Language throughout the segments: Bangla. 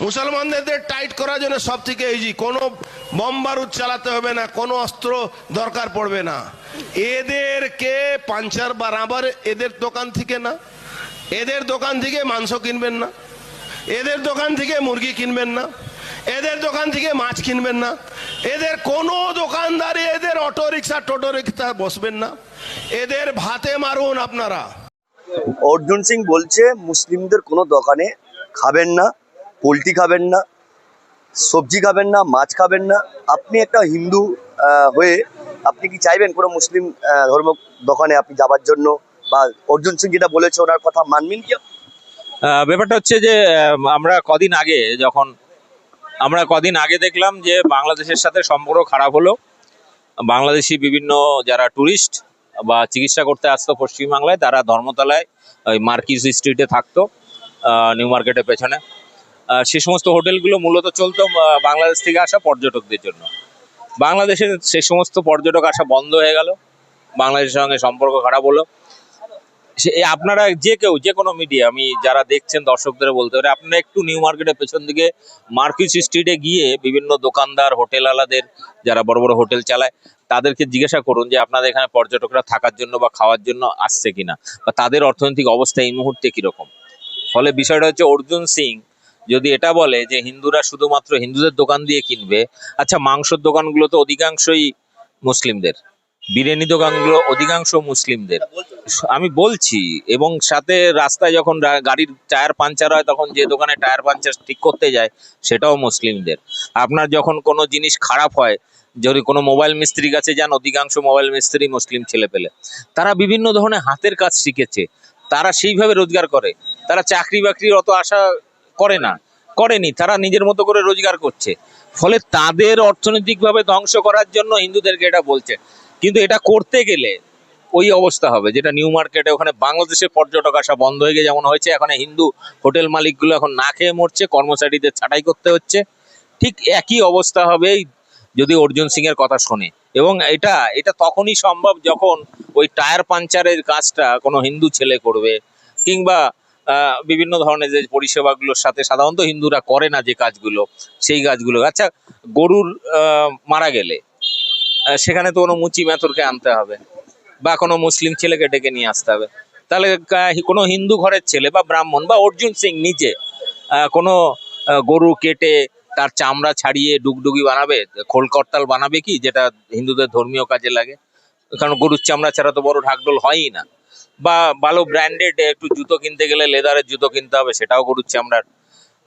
মুসলমানদের টাইট করার জন্য সব থেকে ইজি কোনো বম বারুদ চালাতে হবে না, কোনো অস্ত্র দরকার পড়বে না। এদেরকে পাঞ্চার বা রাবার এদের দোকান থেকে না। এদের দোকান থেকে মাংস কিনবেন না। এদের দোকান থেকে মুরগি কিনবেন না। এদের দোকান থেকে মাছ কিনবেন না। এদের কোনো দোকানদারি এদের অটো রিক্সা টোটো রিক্সা বসবেন না। এদের ভাতে মারুন আপনারা। অর্জুন সিং বলছে, মুসলিমদের কোনো দোকানে খাবেন না। পোলট্রি খাবেন না, সবজি খাবেন না, মাছ খাবেন না। আপনি একটা হিন্দু হয়ে আপনি কি চাইবেন কোনো মুসলিম ধর্ম দোকানে আপনি যাবার জন্য? বা অর্জুন সিং যেটা বলেছে ওনার কথা মানবেন কি? ব্যাপারটা হচ্ছে যে আমরা কদিন আগে যখন, আমরা কদিন আগে দেখলাম যে বাংলাদেশের সাথে সম্পর্ক খারাপ হলো। বাংলাদেশি বিভিন্ন যারা ট্যুরিস্ট বা চিকিৎসা করতে আসতো পশ্চিমবাংলায়, তারা ধর্মতলায় ওই মার্কিস স্ট্রিটে থাকতো নিউ মার্কেটের পেছনে। সে সমস্ত হোটেলগুলো মূলত চলতো বাংলাদেশ থেকে আসা পর্যটকদের জন্য। বাংলাদেশে সে সমস্ত পর্যটক আসা বন্ধ হয়ে গেল। বাংলাদেশের সঙ্গে সম্পর্ক খারাপ হলো। সে আপনারা যে কেউ, যে কোনো মিডিয়া আমি যারা দেখছেন, দর্শকদের বলতে পারে, আপনারা একটু নিউ মার্কেটের পেছন দিকে মার্কিস স্ট্রিটে গিয়ে বিভিন্ন দোকানদার হোটেল আলাদের যারা বড় বড় হোটেল চালায়, তাদেরকে জিজ্ঞাসা করুন যে আপনাদের এখানে পর্যটকরা থাকার জন্য বা খাওয়ার জন্য আসছে কিনা, বা তাদের অর্থনৈতিক অবস্থা এই মুহূর্তে কীরকম? ফলে বিষয়টা হচ্ছে অর্জুন সিং যদি এটা বলে যে হিন্দুরা শুধুমাত্র হিন্দুদের দোকান দিয়ে কিনবে আচ্ছা মাংসের দোকানগুলো তো অধিকাংশই মুসলিমদের বিরিয়ানি দোকানগুলো অধিকাংশ মুসলিমদের। আমি বলছি, এবং সাথে রাস্তায় যখন গাড়ির টায়ার পাঞ্চার হয়, তখন যে দোকানে টায়ার পাঞ্চার ঠিক করতে যায়, সেটাও মুসলিমদের। আপনার যখন কোনো জিনিস খারাপ হয়, যদি কোনো মোবাইল মিস্ত্রির কাছে যান, অধিকাংশ মোবাইল মিস্ত্রি মুসলিম ছেলে পেলে। তারা বিভিন্ন ধরনের হাতের কাজ শিখেছে, তারা সেইভাবে রোজগার করে। তারা চাকরি বাকরির অত আশা করে না, করেনি, তারা নিজের মতো করে রোজগার করছে। ফলে তাদের অর্থনৈতিকভাবে ধ্বংস করার জন্য হিন্দুদেরকে এটা বলছে। কিন্তু এটা করতে গেলে ওই অবস্থা হবে, যেটা নিউ মার্কেটে ওখানে বাংলাদেশের পর্যটক আসা বন্ধ হয়ে গিয়ে যেমন হয়েছে, এখন হিন্দু হোটেল মালিকগুলো এখন না খেয়ে মরছে, কর্মচারীদের ছাঁটাই করতে হচ্ছে। ঠিক একই অবস্থা হবে, যদি অর্জুন সিং এর কথা শোনে। এবং এটা এটা তখনই সম্ভব যখন ওই টায়ার পাঞ্চারের কাজটা কোনো হিন্দু ছেলে করবে, কিংবা বিভিন্ন ধরনের যে পরিষেবাগুলোর সাথে সাধারণত হিন্দুরা করে না যে কাজগুলো, সেই কাজগুলো। আচ্ছা গরুর মারা গেলে সেখানে তো কোনো মুচি মেথরকে আনতে হবে বা কোনো মুসলিম ছেলেকে ডেকে নিয়ে আসতে হবে। তাহলে কোনো হিন্দু ঘরের ছেলে বা ব্রাহ্মণ বা অর্জুন সিং নিজে কোনো গরু কেটে তার চামড়া ছাড়িয়ে ডুগডুগি বানাবে, খোল করতাল বানাবে কি, যেটা হিন্দুদের ধর্মীয় কাজে লাগে? কারণ গরুর চামড়া ছাড়া তো বড় ঢাকডোল হয়ই না। বা ভালো ব্র্যান্ডেড একটু জুতো কিনতে গেলে লেদারের জুতো কিনতে হবে সেটাও গরুর আমরা।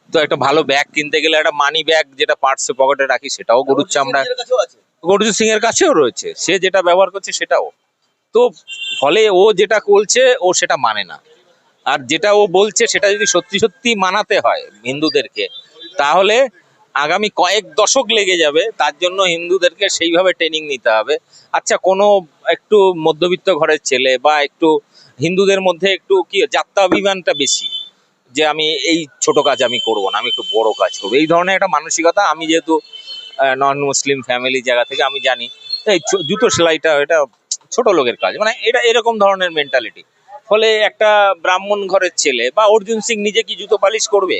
তো একটা ভালো ব্যাগ কিনতে গেলে একটা মানি ব্যাগ যেটা পার্টসে পকেটে রাখি সেটাও গরুর আমরা। অর্জুন সিং এর কাছেও রয়েছে। সে যেটা ব্যবহার করছে সেটাও। তো ফলে ও যেটা করছে ও সেটা মানে না। আর যেটা ও বলছে সেটা যদি সত্যি সত্যি মানাতে হয় হিন্দুদেরকে তাহলে আগামী কয়েক দশক লেগে যাবে, তার জন্য হিন্দুদেরকে সেইভাবে ট্রেনিং নিতে হবে। আচ্ছা কোনো একটু মধ্যবিত্ত ঘরের ছেলে বা একটু হিন্দুদের মধ্যে একটু কি যাত্রা অভিমানটা বেশি? যে আমি এই ছোট কাজ আমি করব না, আমি একটু বড় কাজ করব। এই ধরনের একটা মানসিকতা আমি যেহেতু নন মুসলিম ফ্যামিলি জায়গা থেকে আমি জানি, এই জুতো সেলাইটা এটা ছোট লোকের কাজ। মানে এটা এরকম ধরনের মেন্টালিটি ফলে একটা ব্রাহ্মণ ঘরের ছেলে বা অর্জুন সিং নিজে কি জুতো পালিশ করবে?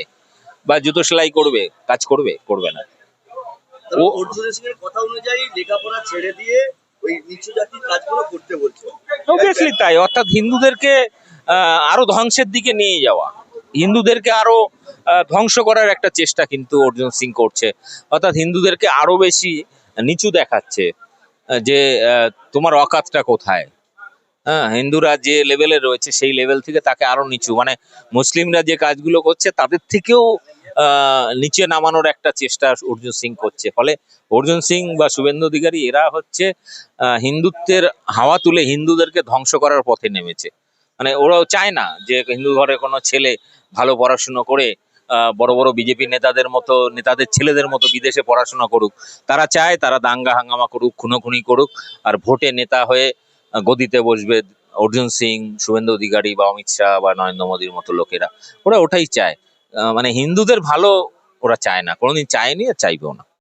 বা জুতো সেলাই করবে কাজ করবে করবে না। ও ও- অর্জুন সিং এর কথা অনুযায়ী লেখাপড়া ছেড়ে দিয়ে ওই নিচু জাতির কাজগুলো করতে বলছে। অবভিয়াসলি তাই অর্থাৎ হিন্দুদেরকে আরও ধ্বংসের দিকে নিয়ে যাওয়া। হিন্দুদেরকে আরও ধ্বংস করার একটা চেষ্টা কিন্তু অর্জুন সিং করছে। অর্থাৎ হিন্দুদেরকে আরও বেশি নিচু দেখাচ্ছে যে তোমার অকাতটা কোথায়। হ্যাঁ হিন্দুরা যে লেভেলে রয়েছে, সেই লেভেল থেকে তাকে আরও নিচু। মানে মুসলিমরা যে কাজগুলো করছে, তাদের থেকেও নিচে নামানোর একটা চেষ্টা অর্জুন সিং করছে। ফলে অর্জুন সিং বা শুভেন্দু অধিকারী, এরা হচ্ছে হিন্দুত্বের হাওয়া তুলে হিন্দুদেরকে ধ্বংস করার পথে নেমেছে। মানে ওরাও চায় না যে হিন্দু ঘরে কোনো ছেলে ভালো পড়াশুনো করে বড় বড় বিজেপি নেতাদের মতো, নেতাদের ছেলেদের মতো বিদেশে পড়াশোনা করুক। তারা চায় তারা দাঙ্গা হাঙ্গামা করুক, খুনোখুনি করুক, আর ভোটে নেতা হয়ে গদিতে বসবে অর্জুন সিং, শুভেন্দু অধিকারী বা অমিত শাহ বা নরেন্দ্র মোদীর মতো লোকেরা। ওরা ওটাই চায়। মানে হিন্দুদের ভালো ওরা চায় না। কোনোদিন চায়নি আর চাইবেও না।